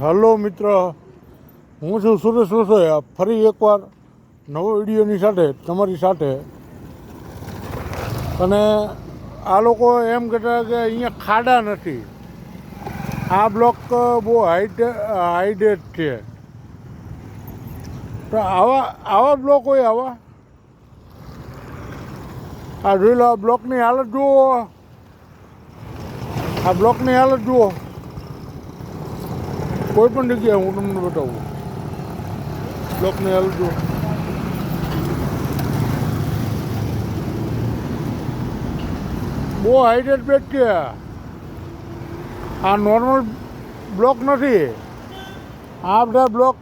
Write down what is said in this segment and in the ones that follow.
Hello મિત્ર, હું છું સુરેશ રસોયા. ફરી એકવાર નવો વિડીયોની સાથે, તમારી સાથે. અને આ લોકો એમ કહેતા કે અહીંયા ખાડા નથી. આ બ્લોક બહુ હાઈટ, હાઈડેડ છે. તો આવા આવા બ્લોક હોય આવા? આ જોઈ લો આ બ્લોકની હાલત જુઓ. આ બ્લોકની હાલત જુઓ. કોઈ પણ જગ્યાએ હું તમને બતાવું. બ્લોકની હાલ જુઓ બહુ હાઈટેડ બેટ છે. આ નોર્મલ બ્લોક નથી. આ બધા બ્લોક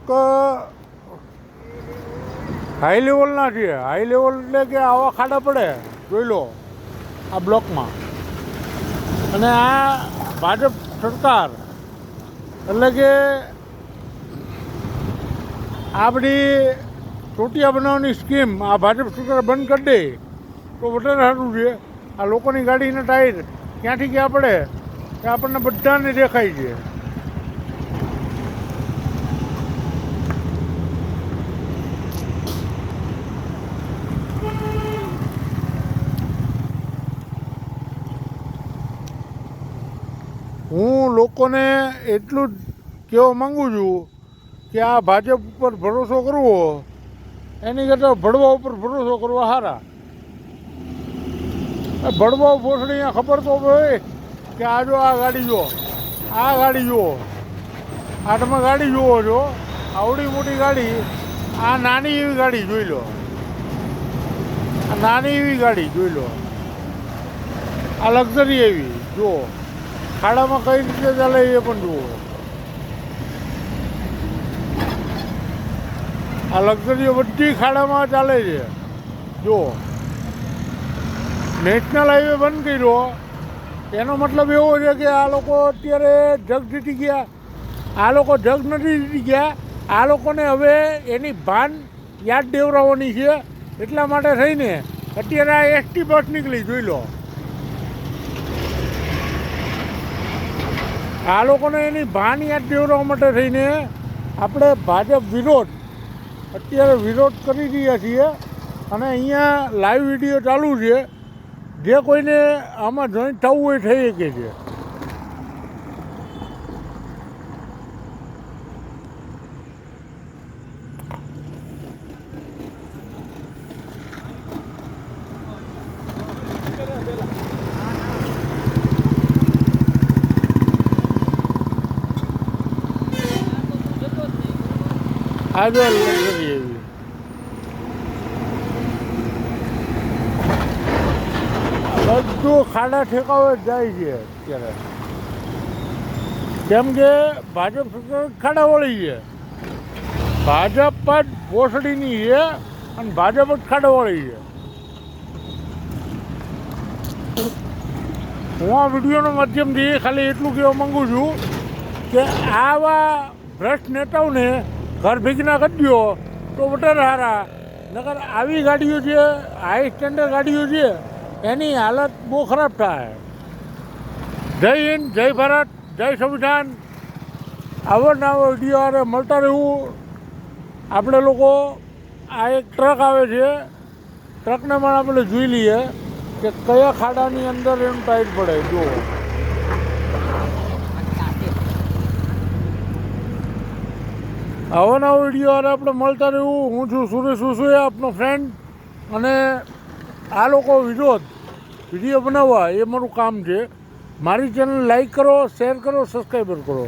હાઈ લેવલના છે. હાઈ લેવલ એટલે કે આવા ખાડા પડે. જોઈ લો, આ બ્લોકમાં. અને આ ભાજપ સરકાર એટલે કે આપણી ચોટિયા બનાવવાની સ્કીમ આ ભાજપ સરકાર બંધ કરી દે, તો વધારે સારું છે. આ લોકોની ગાડીના ટાયર ક્યાંથી ક્યાં પડે, એ આપણને બધાને દેખાય છે હું લોકોને એટલું જ કહેવા માંગુ છું કે આ ભાજપ ઉપર ભરોસો કરવો, એની કરતાં ભડવા ઉપર ભરોસો કરવો સારા ભડવા ભોસડી ખબર તો હોય કે આ જો આ ગાડી જુઓ આ ગાડી જુઓ આ ગાડી જુઓ છો, આવડી મોટી ગાડી, આ નાની એવી ગાડી જોઈ લો. આ નાની એવી ગાડી જોઈ લો. આ લક્ઝરી એવી, જુઓ. ખાડામાં કઈ રીતે ચાલે એ પણ જુઓ. આ લક્ઝરીઓ બધી ખાડામાં ચાલે છે. જુઓ. નેશનલ હાઈવે બંધ કર્યો. એનો મતલબ એવો છે કે આ લોકો અત્યારે જગ જીતી ગયા. આ લોકો જગ નથી જીતી ગયા. આ લોકોને હવે એની ભાન યાદ દેવરાવવાની છે. એટલા માટે થઈને અત્યારે આ એસટી બસ નીકળી, જોઈ લો. આ લોકોને એની ભાન યાદ દેવડાવવા માટે થઈને આપણે ભાજપ વિરોધ, અત્યારે વિરોધ કરી રહ્યા છીએ અને અહીંયા લાઈવ વીડિયો ચાલુ છે. જે કોઈને આમાં જોઈન્ટ થવું હોય થઈ શકે છે બધું ખાડા ઠેકાવે જાય છે અત્યારે કેમ કે ભાજપ સરકાર ખાડા વળી છે ભાજપ જ ભોસડીની છે અને ભાજપ જ ખાડા વળી છે હું આ વિડીયોના માધ્યમથી ખાલી એટલું કહેવા માગું છું કે આવા ભ્રષ્ટ નેતાઓને ઘર ભેગના કરી તો વધારે સારા નગર આવી ગાડીઓ છે હાઈ સ્ટેન્ડર્ડ ગાડીઓ છે એની હાલત બહુ ખરાબ થાય. જય હિન્દ, જય ભારત, જય સંવિધાન. અવારનવાર વીડિયો આરે મળતા રહેવું. આપણે લોકો, આ એક ટ્રક આવે છે. ટ્રકને પણ આપણે જોઈ લઈએ કે કયા ખાડાની અંદર એનું ટાઈટ પડે, જુઓ. આવો નવો વીડિયો આરે આપણે મળતા રહેવું. હું છું સુરેશ સુસુએ આપનો ફ્રેન્ડ અને આ લોકો વિરોધ, વીડિયો બનાવવા, એ મારું કામ છે. મારી ચેનલ લાઈક કરો શેર કરો સબસ્ક્રાઈબર કરો.